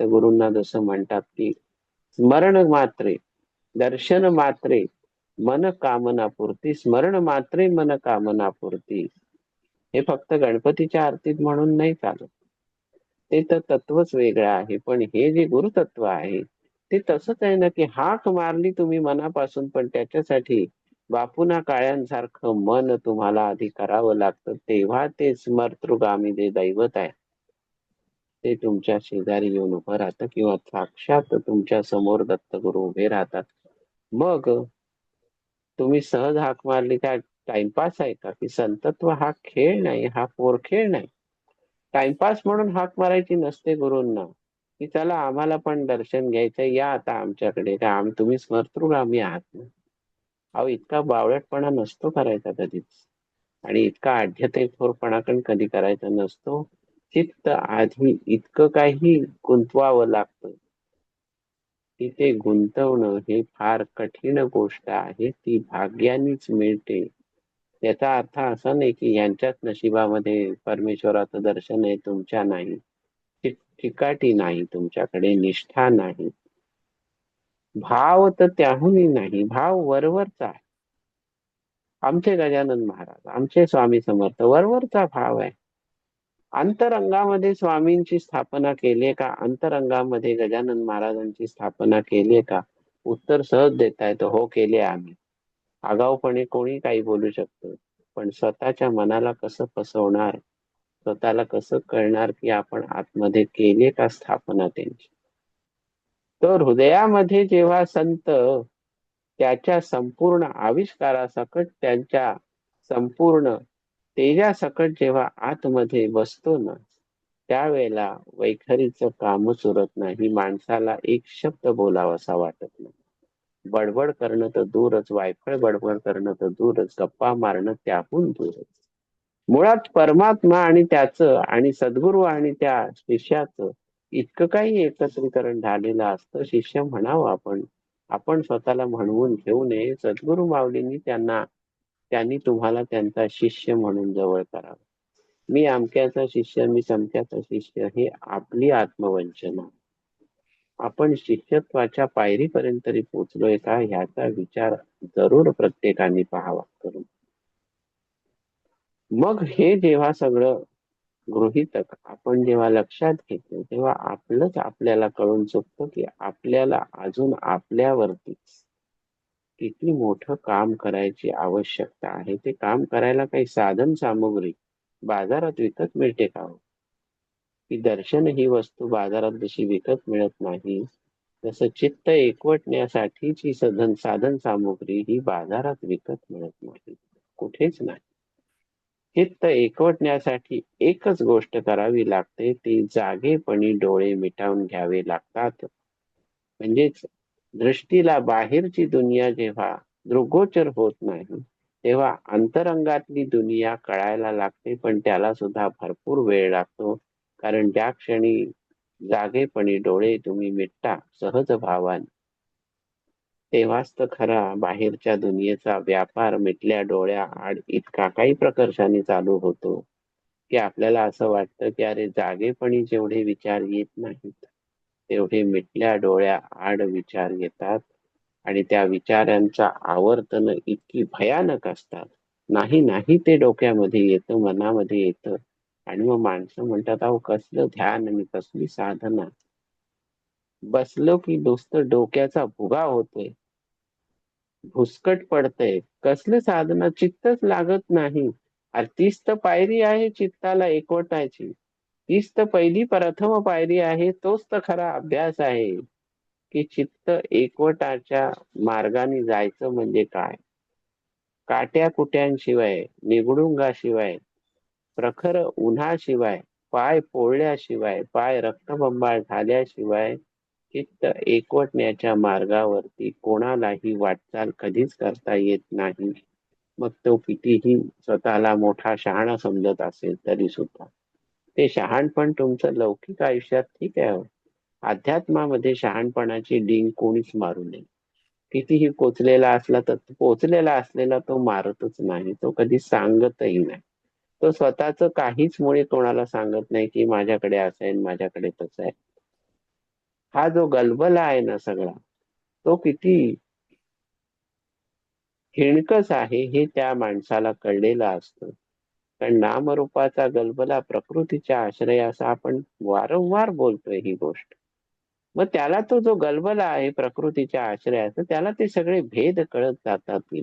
दत्तगुरूंना जसं म्हणतात की स्मरण मात्रे दर्शन मात्रे मन कामना स्मरण मात्रे मन कामना हे फक्त गणपतीच्या आरतीत म्हणून नाही चालत. ते तर तत्वच वेगळं आहे पण हे जे गुरुतत्व आहे ते तसंच आहे ना की हाक मारली तुम्ही मनापासून पण त्याच्यासाठी बापूना काळ्यांसारखं मन तुम्हाला आधी करावं लागतं तेव्हा ते स्मर्तृगामी जे दैवत आहे ते तुमच्या शेजारी येऊन उभं राहतं किंवा साक्षात तुमच्यासमोर दत्तगुरु उभे राहतात. मग तुम्ही सहज हाक मारली काय टाइमपास आहे का? की संतत्व हा खेळ नाही हा पोर खेळ नाही. टाइमपास म्हणून हाक मारायची नसते गुरूंना. की चला आम्हाला पण दर्शन घ्यायचं या आता आमच्याकडे का आम तुम्ही स्मर्तृगामी आहात ना अहो इतका बावळटपणा नसतो करायचा कधीच. आणि इतका आढ्यतेखोरपणा पण कधी करायचा नसतो. चित्त आधी इतकं काही गुंतवावं लागतं. तिथे गुंतवणं हे फार कठीण गोष्ट आहे ती भाग्यानेच मिळते. याचा अर्थ असा नाही की यांच्याच नशिबामध्ये परमेश्वराचं दर्शन आहे तुमच्या नाही. चिकाटी नाही तुमच्याकडे निष्ठा नाही. भाव तर त्याहूनही नाही भाव वरवरचा आहे. आमचे गजानन महाराज आमचे स्वामी समर्थ वरवरचा भाव आहे. अंतरंगामध्ये स्वामींची स्थापना केली का? अंतरंगामध्ये गजानन महाराजांची स्थापना केली का? उत्तर सहज देता येतं हो केले आम्ही. आगाऊपणे कोणी काही बोलू शकतो. पण स्वतःच्या मनाला कसं फसवणार? स्वतःला कसं कळणार की आपण आतमध्ये केले का स्थापना त्यांची? तर हृदयामध्ये जेव्हा संत त्याच्या संपूर्ण आविष्कारासकट त्यांच्या संपूर्ण तेजासकट जेव्हा आतमध्ये बसतो ना त्यावेळेला वैखरीचं कामच उरत नाही. माणसाला एक शब्द बोलावासा वाटत नाही. बडबड करणं तर दूरच वायफळ बडबड करणं तर दूरच गप्पा मारणं त्याहून दूरच. मुळात परमात्मा आणि त्याचं आणि सद्गुरू आणि त्या शिष्याचं इतकं काही एकत्रीकरण झालेलं असतं. शिष्य म्हणावं आपण आपण स्वतःला म्हणवून घेऊ नये. सद्गुरू माऊलींनी त्यांना त्यांनी तुम्हाला त्यांचा शिष्य म्हणून जवळ करावं. मी अमक्याचा शिष्य मी समक्याचा शिष्य हे आपली आत्मवंचना. आपण शिष्यत्वाच्या पायरीपर्यंत तरी पोचलोय का? ह्याचा विचार जरूर प्रत्येकाने पाहावा करून. मग हे जेव्हा सगळं गृहितक आपण जेव्हा लक्षात घेतो तेव्हा आपलंच आपल्याला कळून चुकतं की आपल्याला अजून आपल्यावरतीच किती मोठं काम करायची आवश्यकता आहे? ते काम करायला काही साधन सामुग्री बाजारात विकत मिळते का हो? की दर्शन ही वस्तू बाजारात जशी विकत मिळत नाही तसं चित्त एकवटण्यासाठीची साधन साधन सामुग्री ही बाजारात विकत मिळत नाही कुठेच नाही. चित्त एकवटण्यासाठी एकच गोष्ट करावी लागते ती जागेपणी डोळे मिटावून घ्यावे लागतात. म्हणजेच दृष्टीला बाहेरची दुनिया जेव्हा दृगोचर होत नाही तेव्हा अंतरंगातली दुनिया कळायला लागते पण त्याला सुद्धा भरपूर वेळ लागतो. कारण ज्या क्षणी जागेपणी डोळे तुम्ही मिटता सहज भावाने. तेव्हाच तर खरा बाहेरच्या दुनियेचा व्यापार मिटल्या डोळ्या आड इतका काही प्रकर्षाने चालू होतो की आपल्याला असं वाटतं की अरे जागेपणी जेवढे विचार येत नाहीत. तेवढे मिटल्या डोळ्या आड विचार येतात आणि त्या विचारांचा आवर्तन इतकी भयानक असतात. नाही नाही ते डोक्यामध्ये येतं मनामध्ये येतं. आणि मग माणसं म्हणतात अहो कसलं ध्यान आणि कसली साधना. बसलो की नुसतं डोक्याचा भुगा होतोय. भुसकट पडतय. कसलं साधना? चित्तच लागत नाही. अरे तीच तर पायरी आहे चित्ताला एकवटायची. तीच तर पहिली प्रथम पायरी आहे तोच तर खरा अभ्यास आहे. की चित्त एकवटाच्या मार्गाने जायचं म्हणजे काय? काट्या कुट्यांशिवाय निगडुंगाशिवाय प्रखर उन्हाशिवाय पाय पोळल्याशिवाय पाय रक्तबंबाळ झाल्याशिवाय चित्त एकवटण्याच्या मार्गावरती कोणालाही वाटचाल कधीच करता येत नाही. मग तो कितीही स्वतःला मोठा शहाणा समजत असेल तरी सुद्धा ते शहाणपण तुमचं लौकिक आयुष्यात ठीक आहे हो. अध्यात्मामध्ये शहाणपणाची डिंग कोणीच मारू नये. कितीही कोचलेला असला तर पोचलेला असलेला तो मारतच नाही. तो कधी सांगतही नाही. तो स्वतःच काहीच मुळे कोणाला सांगत नाही की माझ्याकडे असं आहे माझ्याकडे तसं आहे. हा जो गलबला आहे ना सगळा तो किती हिणकस आहे हे त्या माणसाला कळलेलं असतं. कारण नामरूपाचा गलबला प्रकृतीच्या आश्रय असा आपण वारंवार बोलतोय ही गोष्ट. मग त्याला तो जो गलबला आहे प्रकृतीच्या आश्रयाचा त्याला ते सगळे भेद कळत जातात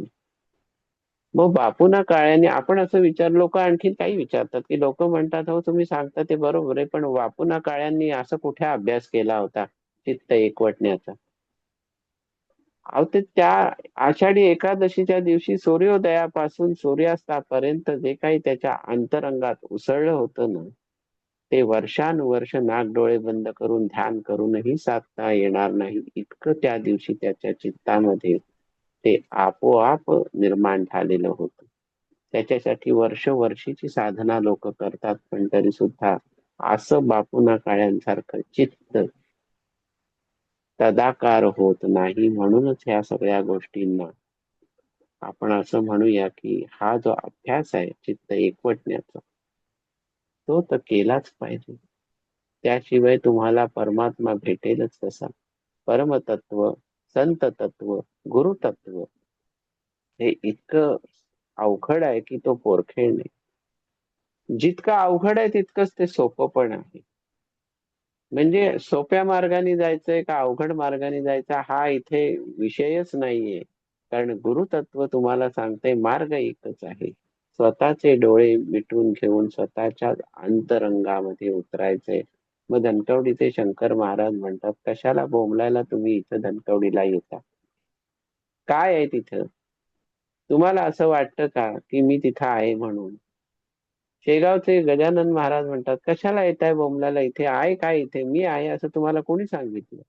मग बापूना काळ्याने आपण असं विचार लोक आणखी काही विचारतात की लोक म्हणतात हो तुम्ही सांगता ते बरोबर आहे पण बापूना काळ्यांनी असं कुठे अभ्यास केला होता चित्त एकवटण्याचा? अहो ते त्या आषाढी एकादशीच्या दिवशी सूर्योदयापासून सूर्यास्तापर्यंत जे काही त्याच्या अंतरंगात उसळलं होतं ना ते वर्षानुवर्ष नागडोळे बंद करून ध्यान करूनही साधता येणार नाही. इतकं त्या दिवशी त्याच्या चित्तामध्ये ते आपोआप निर्माण झालेलं होतं. त्याच्यासाठी वर्ष वर्षीची साधना लोक करतात पण तरी सुद्धा असं बापूना काळ्यांसारखं चित्त तदाकार होत नाही म्हणूनच ह्या सगळ्या गोष्टींना आपण असं म्हणूया की हा जो अभ्यास आहे चित्त एकवटण्याचा तो तर केलाच पाहिजे. त्याशिवाय तुम्हाला परमात्मा भेटेलच कसा परमतत्व संत तत्व गुरुतत्व हे इतकं अवघड आहे की तो पोरखेळ नाही. जितकं अवघड आहे तितकंच ते सोपं पण आहे. म्हणजे सोप्या मार्गाने जायचंय का अवघड मार्गाने जायचा हा इथे विषयच नाहीये. कारण गुरुतत्व तुम्हाला सांगते मार्ग एकच आहे. स्वतःचे डोळे मिटून घेऊन स्वतःच्या अंतरंगामध्ये उतरायचंय. मग धनकवडीचे शंकर महाराज म्हणतात कशाला बोंबलायला तुम्ही इथं धनकवडीला येता? काय आहे तिथं? तुम्हाला असं वाटतं का की मी तिथं आहे म्हणून? शेगावचे गजानन महाराज म्हणतात कशाला येत आहे बोमलाला इथे? आहे काय इथे? मी आहे असं तुम्हाला कोणी सांगितलं?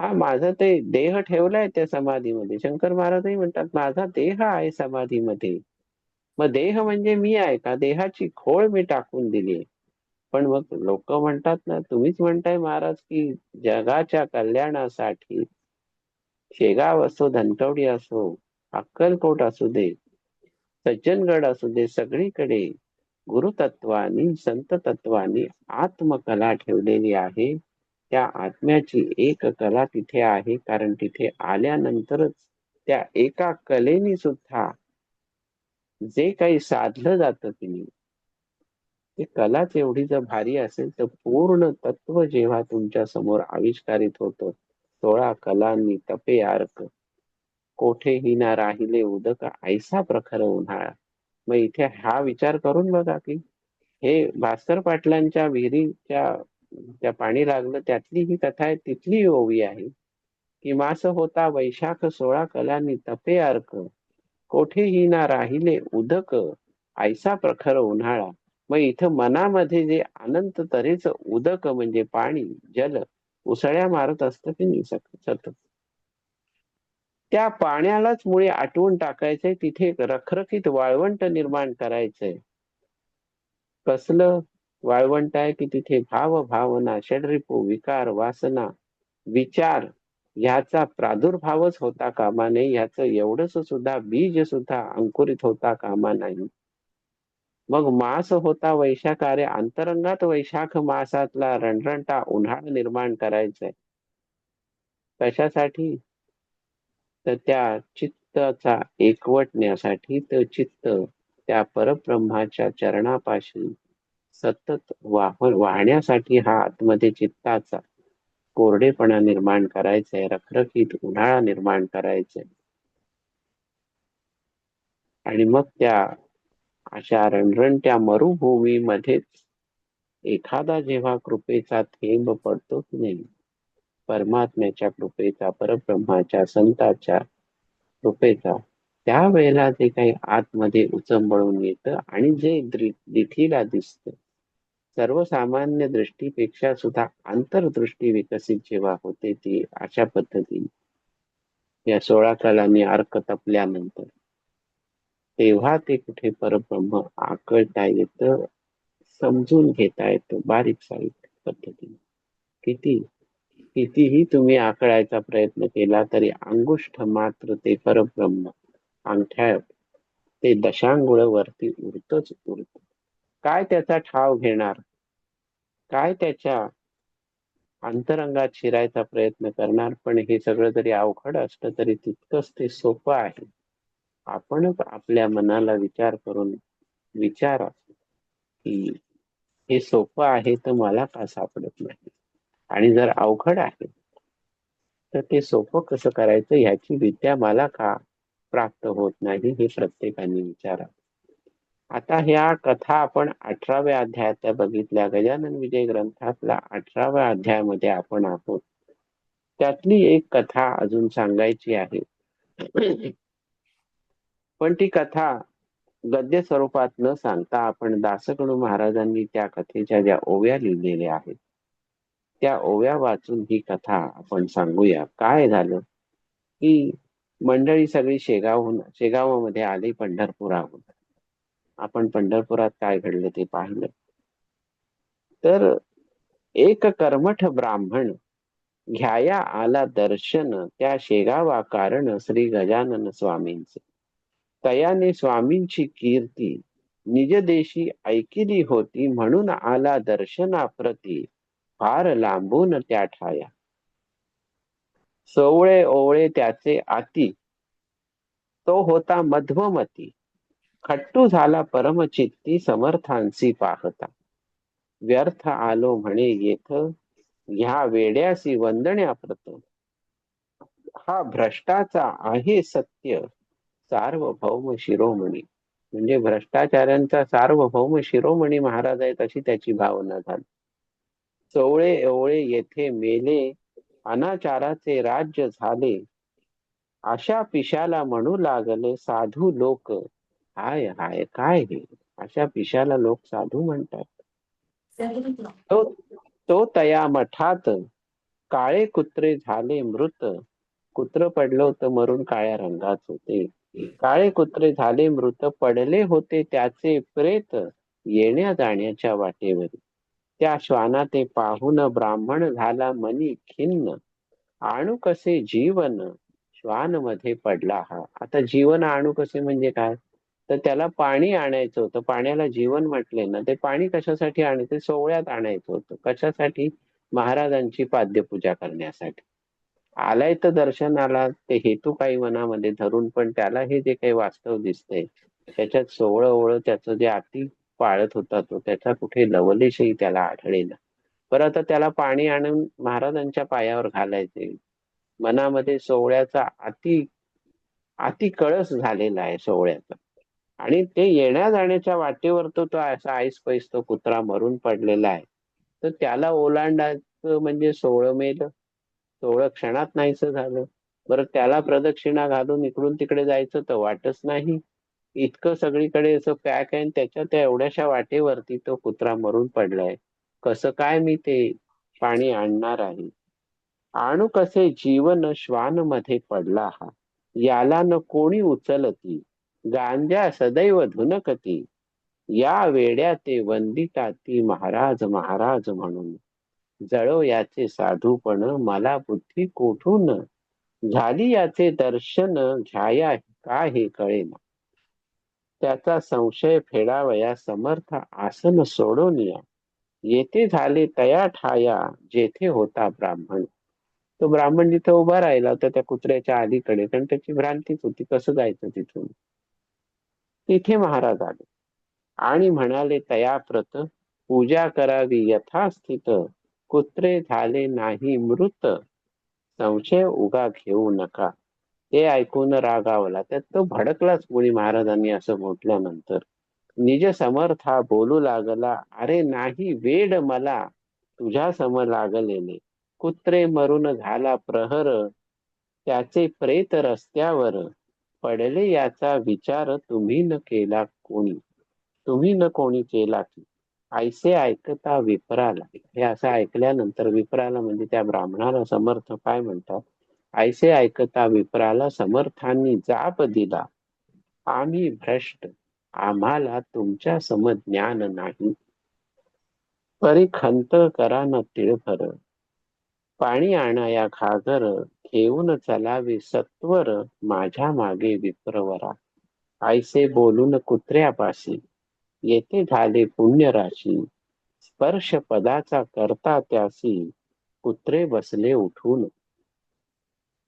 हा माझा ते देह ठेवलाय त्या समाधीमध्ये. शंकर महाराजही म्हणतात माझा देह आहे समाधीमध्ये. मग देह म्हणजे मी आहे का? देहाची खोळ मी टाकून दिली पण मग लोक म्हणतात ना तुम्हीच म्हणताय महाराज की जगाच्या कल्याणासाठी शेगाव असो धनकवडी असो अक्कलकोट असू दे सज्जनगड असू दे सगळीकडे गुरुतत्वानी संत तत्वानी आत्मकला ठेवलेली आहे. त्या आत्म्याची एक कला तिथे आहे. कारण तिथे आल्यानंतरच त्या एका कलेनी सुद्धा जे काही साधलं जातं तिने ते कलाच एवढी जर भारी असेल तर पूर्ण तत्व जेव्हा तुमच्यासमोर आविष्कारित होतं सोळा कलांनी तपे आर्क. कोठेही ना राहिले उदक ऐसा प्रखर उन्हाळा. मग इथे हा विचार करून बघा की हे भास्कर पाटलांच्या विहिरीच्या त्या पाणी लागलं त्यातली ही कथा आहे तिथली ओवी आहे. कि मास होता वैशाख सोळा कलांनी तपे अर्क. कोठेही ना राहिले उदक. ऐसा प्रखर उन्हाळा. मग इथं मनामध्ये जे अनंत तऱ्हेच उदक म्हणजे पाणी जल उसळ्या मारत असतं की नाही सतत? त्या पाण्यालाच मुळे आटवून टाकायचंय तिथे रखरखीत वाळवंट निर्माण करायचंय. कसलं वाळवंट आहे की तिथे भाव भावना षडरिपू विकार वासना विचार ह्याचा प्रादुर्भावच होता कामा नये ह्याच एवढंच सुद्धा बीज सुद्धा अंकुरित होता कामा नाही. मग मास होता वैशाखारे अंतरंगात वैशाख मासातला रणरणटा उन्हाळा निर्माण करायचंय. कशासाठी? तर त्या चित्ताचा एकवटण्यासाठी तर चित्त त्या परब्रह्माच्या चरणापाशी सतत वाह वाहण्यासाठी हा आतमध्ये चित्ताचा कोरडेपणा निर्माण करायचा रखरखीत उन्हाळा निर्माण करायचंय. आणि मग त्या अशा रणरणत्या मरुभूमीमध्येच एखादा जेव्हा कृपेचा थेंब पडतो की नाही परमात्म्याच्या कृपेचा परब्रह्माच्या संताच्या कृपेचा. त्यावेळेला ते काही आतमध्ये उचंबळून येतं आणि जे दिठीला दिसत. सर्वसामान्य दृष्टीपेक्षा सुद्धा आंतरदृष्टी विकसित जेव्हा होते ती अशा पद्धतीने. या सोळा कालांनी अर्क तपल्यानंतर तेव्हा ते कुठे परब्रह्म आकळता येतं समजून घेता येतं बारीक सारीक पद्धतीने. किती कितीही तुम्ही आकळायचा प्रयत्न केला तरी अंगुष्ठ मात्र ते परब्रह्म. अंगठ्या ते दशांगुळ वरती उरतच उरत काय त्याचा ठाव घेणार? काय त्याच्या अंतरंगात शिरायचा प्रयत्न करणार? पण हे सगळं जरी अवघड असलं तरी तितकंच ते सोपं आहे. आपणच आपल्या मनाला विचार करून विचारा. की हे सोपं आहे तर मला का सापडत नाही? आणि जर अवघड आहे तर ते सोपं कसं करायचं ह्याची विद्या मला का प्राप्त होत नाही हे प्रत्येकाने विचारा. आता ह्या कथा आपण अठराव्या अध्यायातल्या बघितल्या. गजानन विजय ग्रंथातला अठराव्या अध्यायामध्ये आपण आहोत. त्यातली एक कथा अजून सांगायची आहे. पण ती कथा गद्य स्वरूपात न सांगता आपण दासगणू महाराजांनी त्या कथेच्या ज्या ओव्या लिहिलेल्या आहेत त्या ओव्या वाचून ही कथा आपण सांगूया. काय झालं? की मंडळी सगळी शेगावहून शेगावामध्ये आली पंढरपुराहून. आपण पंढरपुरात काय घडलं ते पाहिलं. तर एक कर्मठ ब्राह्मण घ्याया आला दर्शन त्या शेगावा कारण श्री गजानन स्वामींचे. तयाने स्वामींची कीर्ती निज देशी ऐकिली होती म्हणून आला दर्शनाप्रती. फार लांबून त्या ठाया. सोवळे ओवळे त्याचे आती. तो होता मध्वमती खट्टू झाला परमचित्ती समर्थांसी पाहता. व्यर्थ आलो म्हणे येथ. ह्या वेड्यासी वंदण्याप्रत हा भ्रष्टाचा आहे सत्य. सार्वभौम शिरोमणी. म्हणजे भ्रष्टाचार्यांचा सार्वभौम शिरोमणी महाराज आहेत अशी त्याची भावना झाली. चवळे एवळे येथे मेले अनाचाराचे राज्य झाले. अशा पिशाला म्हणू लागले साधू लोक. हाय हाय काय हे? अशा पिशाला लोक साधू म्हणतात. तो तो तया मठात काळे कुत्रे झाले मृत. कुत्र पडलं होतं मरून काळ्या रंगाच होते. काळे कुत्रे झाले मृत पडले होते त्याचे प्रेत येण्या जाण्याच्या वाटेवर. त्या श्वाना ते पाहून ब्राह्मण झाला मनी खिन्न. आणू कसे जीवन? श्वानमध्ये पडला हा. आता जीवन आणू कसे म्हणजे काय? तर त्याला पाणी आणायचं होतं. पाण्याला जीवन म्हटले ना ते पाणी कशासाठी आणायचं? सोहळ्यात आणायचं होतं. कशासाठी? महाराजांची पाद्यपूजा करण्यासाठी. आलाय तर दर्शनाला ते हेतू काही मनामध्ये धरून पण त्याला हे जे काही वास्तव दिसतंय त्याच्यात सोहळं ओळ त्याचं जे अति पाळत होता तो. त्याचा कुठे लवलेशही त्याला आढळीना. पर आता त्याला पाणी आणून महाराजांच्या पायावर घालायचे. मनामध्ये सोहळ्याचा अति अति कळस झालेला आहे सोहळ्याचा आणि ते येण्या जाण्याच्या वाटेवर तो तो असा आईस पैस तो कुत्रा मरून पडलेला आहे. तर त्याला ओलांडायचं म्हणजे सोहळं मेल. सोहळं क्षणात नाहीस झालं. बरं त्याला प्रदक्षिणा घालून इकडून तिकडे जायचं तर वाटच नाही. इतकं सगळीकडे असं पॅक आहे त्याच्या त्या एवढ्याशा वाटेवरती तो कुत्रा मरून पडलाय. कसं काय मी ते पाणी आणणार आहे? आणू कसे जीवन श्वानमध्ये पडला हा? याला न कोणी उचलती? गांजा सदैव धुनकती? या वेड्या ते वंदिता ती महाराज महाराज म्हणून. जळो याचे साधूपण मला बुद्धी कोठून? झाली याचे दर्शन घ्याया का हे कळेना. त्याचा संशय फेडावया समर्थ आसन सोडून या. येथे झाले तया ठाया जेथे होता ब्राह्मण. तो ब्राह्मण जिथे उभा राहिला होता त्या कुत्र्याच्या अलीकडे कारण त्याची भ्रांतीच होती कसं जायचं तिथून? तिथे महाराज आले आणि म्हणाले तया प्रत पूजा करावी यथास्थित. कुत्रे झाले नाही मृत. संशय उगा घेऊ नका. ते ऐकून रागावला त्यात तो भडकलाच कोणी महाराजांनी असं म्हटल्यानंतर. निज समर्था बोलू लागला अरे नाही वेड मला. तुझ्या सम लागलेले. कुत्रे मरून झाला प्रहर. त्याचे प्रेत रस्त्यावर. पडले याचा विचार तुम्ही न केला कोणी. तुम्ही न कोणी केला की. ऐसे ऐकता विपराला. हे असं ऐकल्यानंतर विपराला म्हणजे त्या ब्राह्मणाला समर्थ काय म्हणतात? ऐसे ऐकता विप्राला समर्थांनी जाप दिला. आम्ही भ्रष्ट आम्हाला तुमच्या सम ज्ञान नाही. परी खंत करा न तिळभर. पाणी आणा या घागर घेऊन चलावे सत्वर माझ्या मागे विप्रवरा. ऐसे बोलून कुत्र्यापाशी येथे झाले पुण्यराशी. स्पर्श पदाचा करता त्यासी कुत्रे बसले उठून.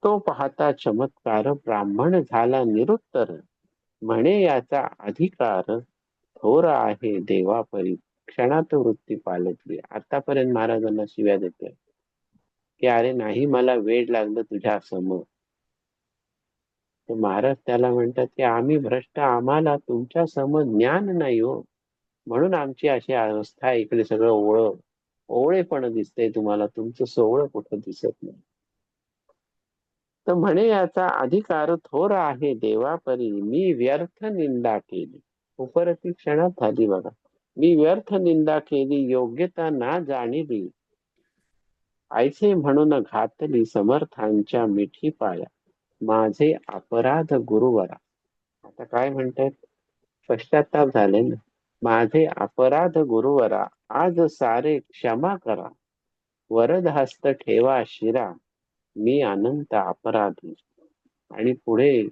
तो पाहता चमत्कार ब्राह्मण झाला निरुत्तर. म्हणे याचा अधिकार थोर आहे. देवापरी क्षणात वृत्ती पालटली. आतापर्यंत महाराजांना शिव्या देते की अरे नाही मला वेळ लागलं तुझ्या समोर. तर महाराज त्याला म्हणतात की आम्ही भ्रष्ट आम्हाला तुमच्यासमोर ज्ञान नाही हो. म्हणून आमची अशी अवस्था इकडे सगळं ओळ ओवळेपण दिसतंय तुम्हाला. तुमचं सोवळं कुठं दिसत नाही. तर म्हणे याचा अधिकार थोर आहे देवापरी. मी व्यर्थ निंदा केली. उपरती क्षणात झाली बघा. मी व्यर्थ निंदा केली योग्यता ना जाणिली. ऐसे म्हणून घातली समर्थांच्या मिठी पाया. माझे अपराध गुरुवरा. आता काय म्हणतात? पश्चाताप झाले ना. माझे अपराध गुरुवरा आज सारे क्षमा करा. वरद हस्त ठेवा शिरा. मी अनंत अपराधी. आणि पुढे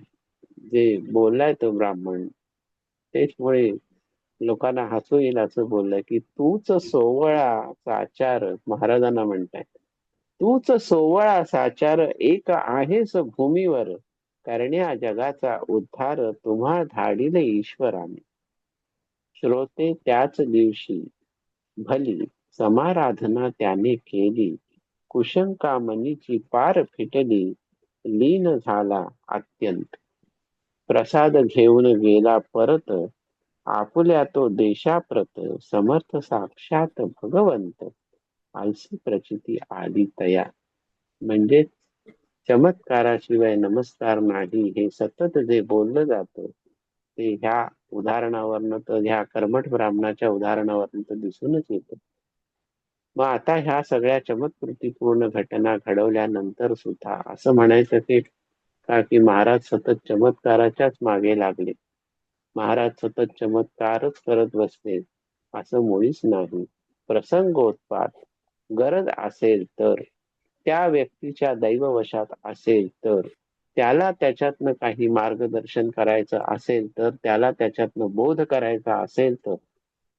जे बोललाय तो ब्राह्मण तेच मुळे लोकांना हसू येईल असं बोललंय की तूच सोवळा साचार महाराजांना म्हणताय. तूच सोवळा साचार एक आहेस भूमीवर करण्या जगाचा उद्धार तुम्हा धाडीले ईश्वराने. श्रोते त्याच दिवशी भली समाराधना त्याने केली. कुशंकामणीची पार फिटली लीन झाला अत्यंत. प्रसाद घेऊन गेला परत आपुल्या तो देशाप्रत समर्थ साक्षात भगवंत. आलसी प्रचिती आली तया. म्हणजे चमत्काराशिवाय नमस्कार नाही हे सतत जे बोललं जातं ते ह्या उदाहरणावरनं तर ह्या कर्मठ ब्राह्मणाच्या उदाहरणावरनं तर दिसूनच येतं. मग आता ह्या सगळ्या चमत्कृतीपूर्ण घटना घडवल्यानंतर सुद्धा असं म्हणायचं की का की महाराज सतत चमत्काराच्याच मागे लागले. महाराज सतत चमत्कारच करत बसले असं मुळीच नाही. प्रसंगोत्पात गरज असेल तर त्या व्यक्तीच्या दैववशात असेल तर त्याला त्याच्यातनं काही मार्गदर्शन करायचं असेल तर त्याला त्याच्यातनं बोध करायचा असेल तर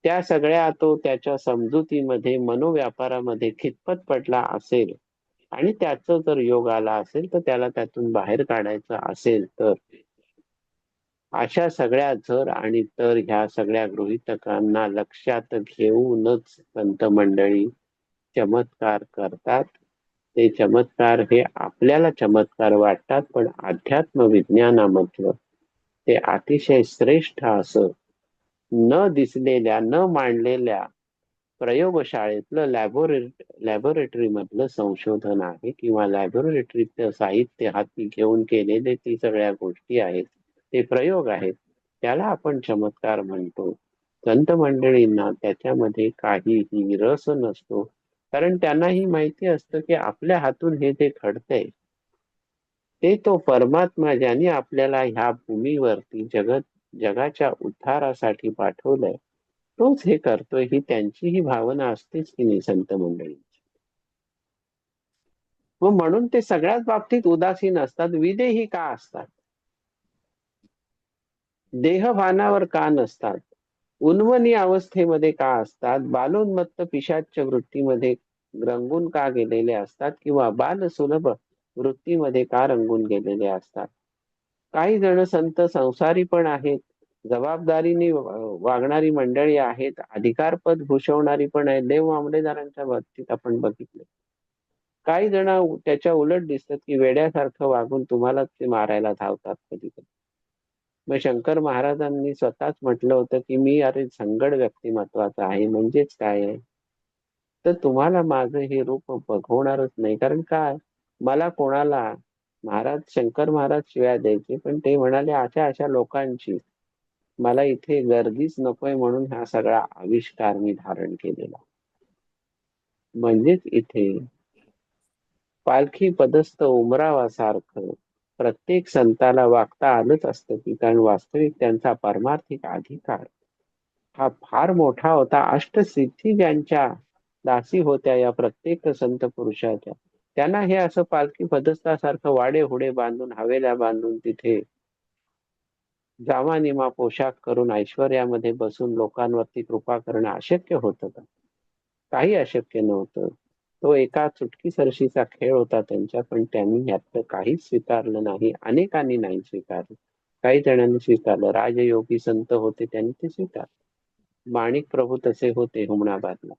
त्या सगळ्या तो त्याच्या समजुतीमध्ये मनोव्यापारामध्ये खितपत पडला असेल आणि त्याचं जर योग आला असेल तर त्याला त्यातून बाहेर काढायचं असेल तर. अशा सगळ्या जर आणि तर ह्या सगळ्या गृहितकांना लक्षात घेऊनच संत मंडळी चमत्कार करतात. ते चमत्कार हे आपल्याला चमत्कार वाटतात पण अध्यात्म विज्ञानामधलं ते अतिशय श्रेष्ठ असं न दिसलेल्या न मांडलेल्या प्रयोगशाळेतलं लॅबोरेट लॅबोरेटरी मधलं संशोधन आहे किंवा लॅबोरेटरीतलं साहित्य हाती घेऊन केलेले ती सगळ्या गोष्टी आहेत ते प्रयोग आहेत त्याला आपण चमत्कार म्हणतो. संत मंडळींना त्याच्यामध्ये काहीही रस नसतो कारण त्यांनाही माहिती असतं की आपल्या हातून हे जे घडतंय ते तो परमात्मा ज्याने आपल्याला ह्या भूमीवरती जगत जगाच्या उद्धारासाठी पाठवलंय. तोच हे करतोय ही त्यांची ही भावना असतेच की नाही संत मंडळींची. व म्हणून ते सगळ्याच बाबतीत उदासीन असतात विदेही का असतात? देहभानावर का नसतात? उन्मनी अवस्थेमध्ये का असतात? बालोन्मत्त पिशाच्य वृत्तीमध्ये रंगून का गेलेले असतात? किंवा बाल सुलभ वृत्तीमध्ये का रंगून गेलेले असतात? काही जण संत संसारी पण आहेत. जबाबदारीने वागणारी मंडळी आहेत. अधिकारपद भूषवणारी पण आहेत. देव आंबेदारांच्या बाबतीत आपण बघितले. काही जण त्याच्या उलट दिसतात की वेड्यासारखं वागून तुम्हालाच ते मारायला धावतात कधी कधी मग शंकर महाराजांनी स्वतःच म्हटलं होतं की मी अरे संगड व्यक्तिमत्वाचा आहे म्हणजेच काय आहे? तर तुम्हाला माझं हे रूप बघवणारच नाही. कारण काय? मला कोणाला महाराज शंकर महाराज शिव्या द्यायचे पण ते म्हणाले अशा अशा लोकांची मला इथे गर्दीच नकोय म्हणून हा सगळा आविष्कार मी धारण केलेला. म्हणजेच इथे पालखी पदस्थ उमरावासारखं प्रत्येक संताला वागता आलंच असतं की कारण वास्तविक त्यांचा परमार्थिक अधिकार हा फार मोठा होता. अष्टसिद्धी ज्यांच्या दासी होत्या या प्रत्येक संत पुरुषाच्या त्यांना हे असं पालखी पदस्थासारखं वाडे हुडे बांधून हवेल्या बांधून तिथे जामानिमा पोशाख करून ऐश्वर्यामध्ये बसून लोकांवरती कृपा करणं अशक्य होतं का? काही अशक्य नव्हतं. तो एका चुटकी सरशीचा खेळ होता त्यांच्या पण त्यांनी यातलं काहीच स्वीकारलं नाही. अनेकांनी नाही स्वीकारलं. काही जणांनी स्वीकारलं. राजयोगी संत होते त्यांनी ते स्वीकारलं. माणिक प्रभू तसे होते हुमणाबादला.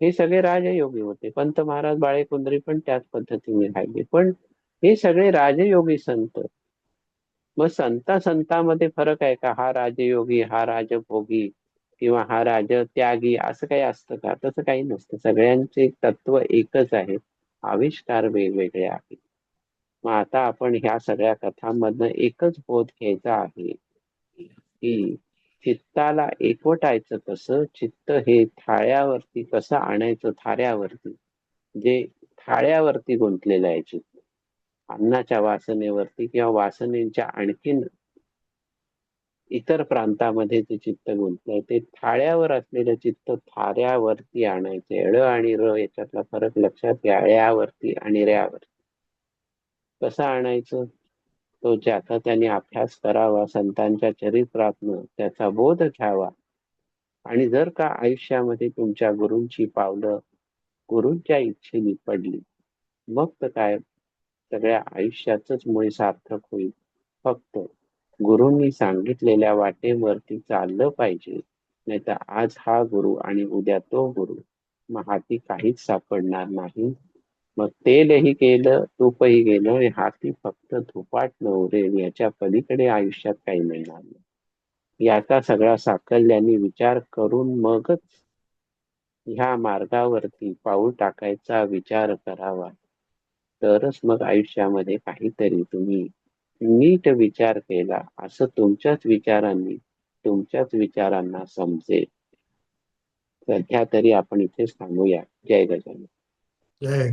हे सगळे राजयोगी होते. पंत महाराज बाळेकुंद्री पण त्याच पद्धतीने राहिले. पण हे सगळे राजयोगी संत. मग संता संतामध्ये फरक आहे का? हा राजयोगी हा राजभोगी किंवा हा राज त्यागी असं काही असतं का? तसं काही नसतं. सगळ्यांचे तत्व एकच आहे. आविष्कार वेगवेगळे आहेत. मग आता आपण ह्या सगळ्या कथांमधनं एकच बोध घ्यायचा आहे की चित्ताला एकवटायचं कसं? चित्त हे थाळ्यावरती कसं आणायचं? थाऱ्यावरती. जे थाळ्यावरती गुंतलेलं आहे चित्त. अन्नाच्या वासनेवरती किंवा वासनेच्या आणखीन इतर प्रांतामध्ये जे चित्त गुंतलंय ते थाळ्यावर असलेलं चित्त थाऱ्यावरती आणायचे. ळ आणि र याच्यातला फरक लक्षात घ्या. ळ्यावरती आणि ऱ्यावरती. कसं आणायचं? तो ज्याचा त्याने अभ्यास करावा संतांच्या चरित्रातनं त्याचा बोध घ्यावा. आणि जर का आयुष्यामध्ये तुमच्या गुरूंची पावलं गुरूंच्या इच्छेने पडली मग तर काय? सगळ्या आयुष्याचंच मुळे सार्थक होईल. फक्त गुरूंनी सांगितलेल्या वाटेवरती चाललं पाहिजे नाही तर आज हा गुरु आणि उद्या तो गुरु महाती काहीच सापडणार नाही. मग तेलही केलं तूपही गेलं हाती फक्त धुपाट नवरेल याच्या पलीकडे आयुष्यात काही मिळणार नाही. याचा सगळा साकल्याने विचार करून मगच ह्या मार्गावरती पाऊल टाकायचा विचार करावा. तरच मग आयुष्यामध्ये काहीतरी तुम्ही नीट विचार केला असं तुमच्याच विचारांनी तुमच्याच विचारांना समजेल. सध्या तरी आपण इथेच थांबूया. जय गजानन. जय